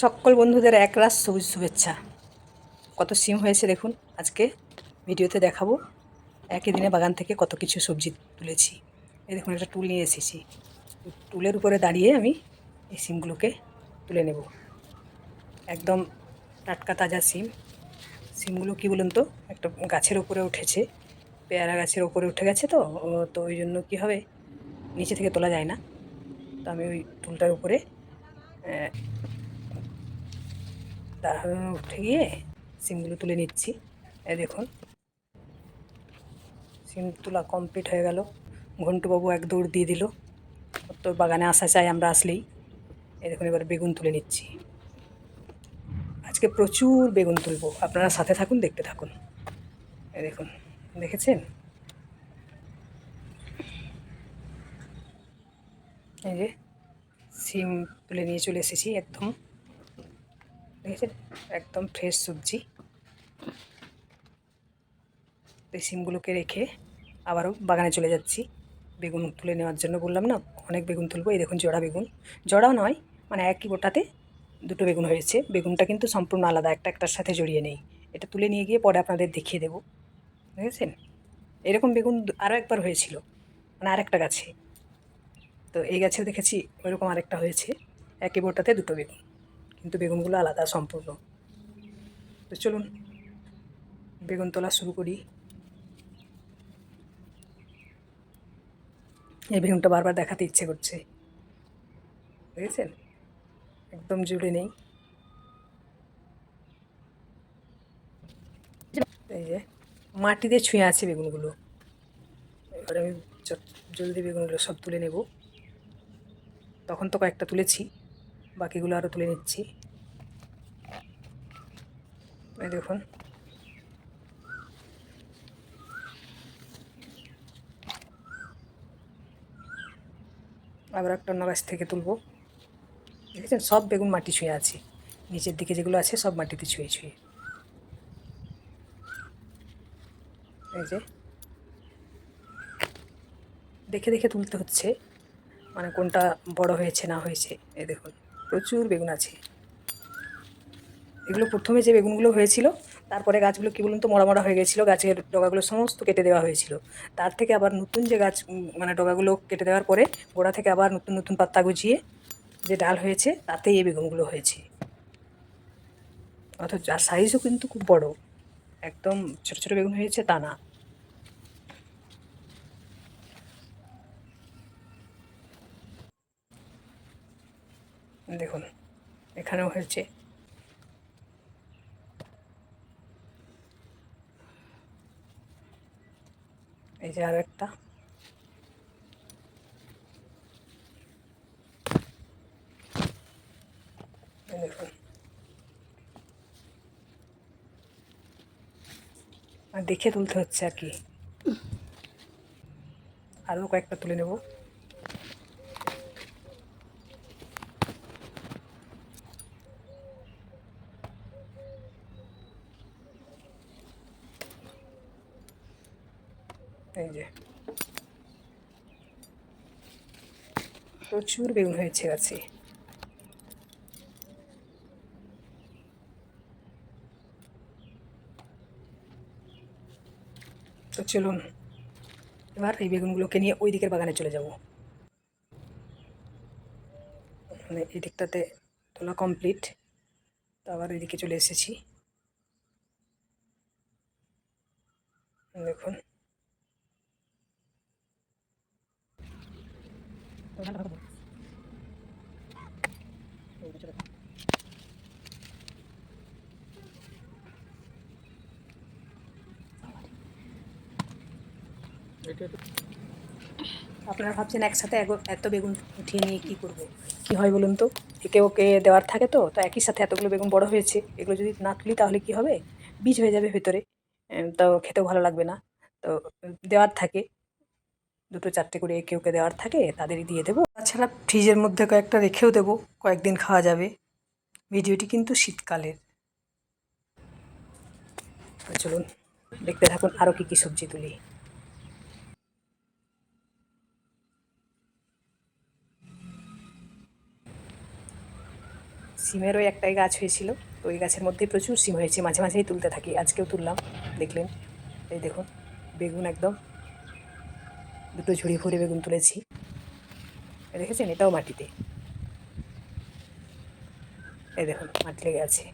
সকল বন্ধুদের এক একরাশ সবুজ শুভেচ্ছা। কত সিম হয়েছে দেখুন, আজকে ভিডিওতে দেখাবো। একই দিনে বাগান থেকে কত কিছু সবজি তুলেছি। এই দেখুন, একটা টুল নিয়ে এসেছি। টুলের উপরে দাঁড়িয়ে আমি এই সিমগুলোকে তুলে নেব। একদম টাটকা তাজা সিম। সিমগুলো কী বলুন তো, একটা গাছের উপরে উঠেছে, পেয়ারা গাছের উপরে উঠে গেছে তো তো ওই জন্য কী হবে, নিচে থেকে তোলা যায় না। তো আমি ওই টুলটার উপরে তারপরে উঠে গিয়ে সিমগুলো তুলে নিচ্ছি। এই দেখুন। সিম তোলা কমপ্লিট হয়ে গেল। ঘন্টুবাবু এক দৌড় দিয়ে দিল। ওর তো বাগানে আসা চাই আমরা আসলেই। এই দেখুন, এবার বেগুন তুলে নিচ্ছি। আজকে প্রচুর বেগুন তুলবো। আপনারা সাথে থাকুন, দেখতে থাকুন। এই দেখুন, দেখেছেন? এই যে, সিম তুলে নিয়ে চলে এসেছি একদম। দেখেছেন একদম ফ্রেশ সবজি। তো এই সিমগুলোকে রেখে আবারও বাগানে চলে যাচ্ছি। বেগুন তুলে নেওয়ার জন্য বললাম না, অনেক বেগুন তুলবো। এই দেখুন জোড়া বেগুন। জোড়াও নয় মানে একই গোটাতে দুটো বেগুন হয়েছে। বেগুনটা কিন্তু সম্পূর্ণ আলাদা, একটা একটার সাথে জড়িয়ে নেই। এটা তুলে নিয়ে গিয়ে পরে আপনাদের দেখিয়ে দেবো। বুঝেছেন? এরকম বেগুন আরও একবার হয়েছিল মানে আরেকটা গাছে। তো এই গাছেও দেখেছি ওইরকম আরেকটা হয়েছে। একই বোটাতে দুটো বেগুন। কিন্তু বেগুনগুলো আলাদা সম্পূর্ণ। তো চলুন, বেগুন তোলা শুরু করি। এই বেগুনটা বারবার দেখাতে ইচ্ছে করছে। বুঝেছেন? একদম জুড়ে নেই। এই যে, মাটিতে ছুঁয়ে আছে বেগুনগুলো। এবার আমি জলদি বেগুনগুলো সব তুলে নেব। তখন তো কয়েকটা তুলেছি। বাকিগুলো আরও তুলে নিচ্ছি। এই দেখুন। আবার একটা অন্য গাছ থেকে তুলবো। দেখেছেন? সব বেগুন মাটি ছুঁয়ে আছে। নিচের দিকে যেগুলো আছে, সব মাটিতে ছুঁয়ে ছুঁয়ে। এই যে। দেখে দেখে তুলতে হচ্ছে। মানে কোনটা বড় হয়েছে, না হয়েছে, এই দেখুন। প্রচুর বেগুন আছে। এগুলো প্রথমে যে বেগুনগুলো হয়েছিল, তারপরে গাছগুলো কী বলুন তো, মরা মরা হয়ে গেছিল, গাছের ডগাগুলো সমস্ত কেটে দেওয়া হয়েছিল। তার থেকে আবার নতুন যে গাছ মানে ডগাগুলো কেটে দেওয়ার পরে গোড়া থেকে আবার নতুন নতুন পাতা গুছিয়ে যে ডাল হয়েছে, তাতেই এই বেগুনগুলো হয়েছে। অথচ, আর সাইজও কিন্তু খুব বড়। একদম ছোটো ছোটো বেগুন হয়েছে, তা না দেখুন এখানেও হয়েছে। এই যে আর একটা দেখে তুলতে হচ্ছে আর কি। আরও কয়েকটা তুলে নেব। যে। প্রচুর বেগুন হয়েছে গাছে। তো চলুন, এবার এই বেগুনগুলোকে নিয়ে ওই দিকের বাগানে চলে যাব। মানে এই দিকটাতে তোলা কমপ্লিট, তো আবার এদিকে চলে এসেছি। দেখুন। আপনারা ভাবছেন একসাথে এত বেগুন উঠিয়ে নিয়ে কী করব? কী হয় বলুন তো? একে ওকে দেওয়ার থাকে তো তো একই সাথে এতগুলো বেগুন বড় হয়েছে, এগুলো যদি না তুলি তাহলে কি হবে? বীজ হয়ে যাবে ভেতরে। তো খেতেও ভালো লাগবে না। তো দেওয়ার থাকে। দুটো চারটে করে একে ওকে দেওয়ার থাকে, তাদেরই দিয়ে দেবো। তাছাড়া ফ্রিজের মধ্যে কয়েকটা রেখেও দেবো, কয়েকদিন খাওয়া যাবে। ভিডিওটি কিন্তু শীতকালের। চলুন, দেখতে থাকুন আরও কী কী সবজি তুলি। সিমেরও একটাই গাছ হয়েছিল, তো ওই গাছের মধ্যেই প্রচুর সিম হয়েছে, মাঝে মাঝেই তুলতে থাকি, আজকেও তুললাম, দেখলেন, এই দেখুন, বেগুন একদম। দুটো ঝুড়ি ভরে বেগুন তুলেছি। দেখেছেন? এটাও মাটিতে। এই দেখুন, মাটি লেগে আছে?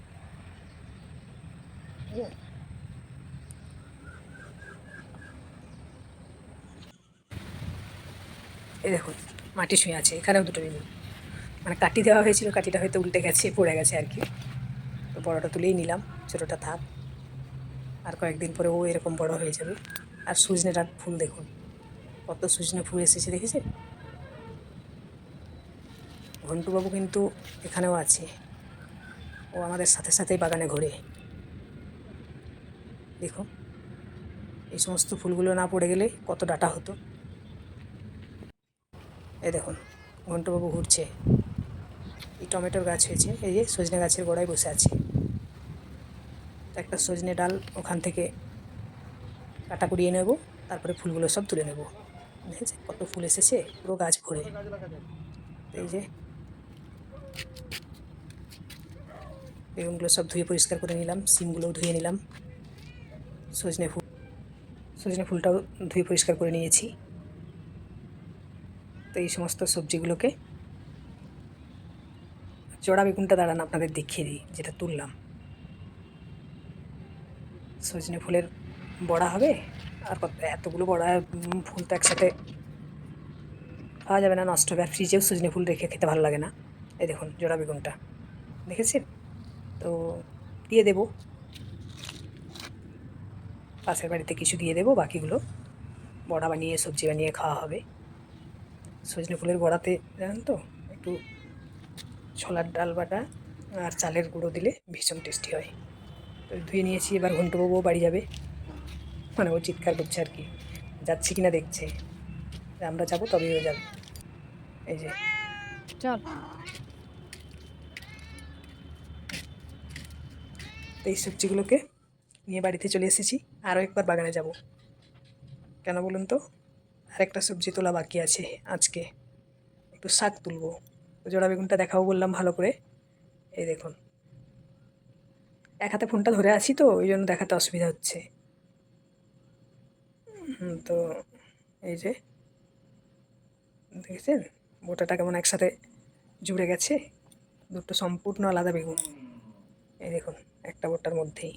এই দেখুন, মাটি শুয়ে আছে। এখানেও দুটো বেগুন। মানে কাটি দেওয়া হয়েছিল কাটিটা হয়তো উল্টে গেছে, পড়ে গেছে আর কি। তো বড়োটা তুলেই নিলাম, ছোটোটা থাক। আর কয়েকদিন পরে ও এরকম বড় হয়ে যাবে। আর সজনেটার ফুল দেখুন। কত সজনে ফুল এসেছে দেখেছেন ঘন্টুবাবু কিন্তু এখানেও আছে। ও আমাদের সাথে সাথেই বাগানে ঘোরে। দেখুন, এই সমস্ত ফুলগুলো না পড়ে গেলে কত ডাটা হতো। এই দেখুন, ঘন্টুবাবু ঘুরছে। এই টমেটোর গাছ হয়েছে, এই যে সজনে গাছের গোড়ায় বসে আছে। একটা সজনে ডাল ওখান থেকে কাটা কুড়িয়ে নেব, তারপরে ফুলগুলো সব তুলে নেব। দেখেছে কত ফুল এসেছে, পুরো গাছ ভরে। এই যে। বেগুনগুলো সব ধুয়ে পরিষ্কার করে নিলাম, সিমগুলোও ধুয়ে নিলাম। সজনে ফুল, সজনে ফুলটাও ধুয়ে পরিষ্কার করে নিয়েছি। তো এই সমস্ত সবজিগুলোকে জোড়া বেগুনটা দাঁড়ান, আপনাদের দেখিয়ে দিই, যেটা তুললাম। সজনে ফুলের বড়া হবে? আর কত, এতগুলো বড়া ফুল তো একসাথে খাওয়া যাবে না, নষ্ট হবে। আর ফ্রিজেও সজনে ফুল রেখে খেতে ভালো লাগে না। এই দেখুন, জোড়া বেগুনটা। দেখেছেন? তো দিয়ে দেবো। পাশের বাড়িতে কিছু দিয়ে দেবো, বাকিগুলো বড়া বানিয়ে, সবজি বানিয়ে খাওয়া হবে। সজনে ফুলের বড়াতে, জানেন তো, একটু ছোলার ডাল বাটা আর চালের গুঁড়ো দিলে ভীষণ টেস্টি হয়। ধুয়ে নিয়েছি, এবার ঘন্টবাবুও বাড়ি যাবে। মানে ও চিৎকার করছে আর কি। যাচ্ছি কিনা দেখছে। আমরা যাব তবেই ও যাবে। এই যে। চল। তো এই সবজিগুলোকে নিয়ে বাড়িতে চলে এসেছি। আরও একবার বাগানে যাব। কেন বলুন তো? আরেকটা সবজি তোলা বাকি আছে আজকে। একটু শাক তুলবো। তো জোড়া বেগুনটা দেখাবো বললাম ভালো করে। এই দেখুন। এক হাতে ফোনটা ধরে আছি তো ওই জন্য দেখাতে অসুবিধা হচ্ছে। তো এই যে, দেখেছেন? গোটাটা কেমন একসাথে জুড়ে গেছে? দুটো সম্পূর্ণ আলাদা বেগুন। এই দেখুন, একটা বোটার মধ্যেই।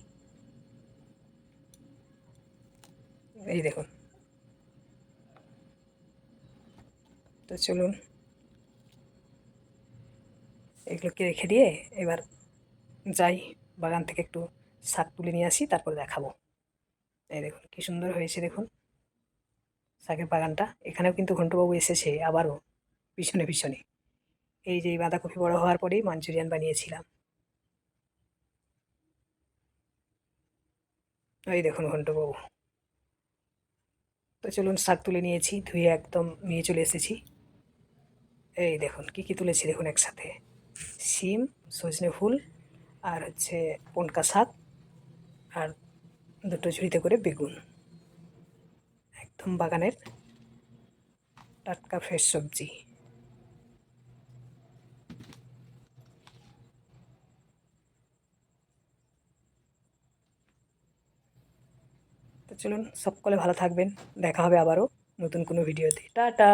এই দেখুন। তো চলুন। এগুলোকে রেখে দিয়ে এবার যাই, বাগান থেকে একটু শাক তুলে নিয়ে আসি, তারপর দেখাবো। এই দেখুন, কি সুন্দর হয়েছে, দেখুন। শাকের বাগানটা। এখানেও কিন্তু ঘন্টবাবু এসেছে আবারও, পিছনে পিছনে। এই যে বাঁধাকপি বড় হওয়ার পরেই মাঞ্চুরিয়ান বানিয়েছিলাম। এই দেখুন ঘন্টবাবু। তো চলুন শাক তুলে নিয়েছি, ধুয়ে একদম নিয়ে চলে এসেছি। এই দেখুন, কি কি তুলেছি দেখুন একসাথে। শিম, সজনে ফুল আর হচ্ছে পনকা শাক আর দুটো ঝুড়িতে করে বেগুন। একদম বাগানের টাটকা ফ্রেশ সবজি। তো চলুন সকলে ভালো থাকবেন। দেখা হবে আবারও নতুন কোনো ভিডিওতে। টাটা!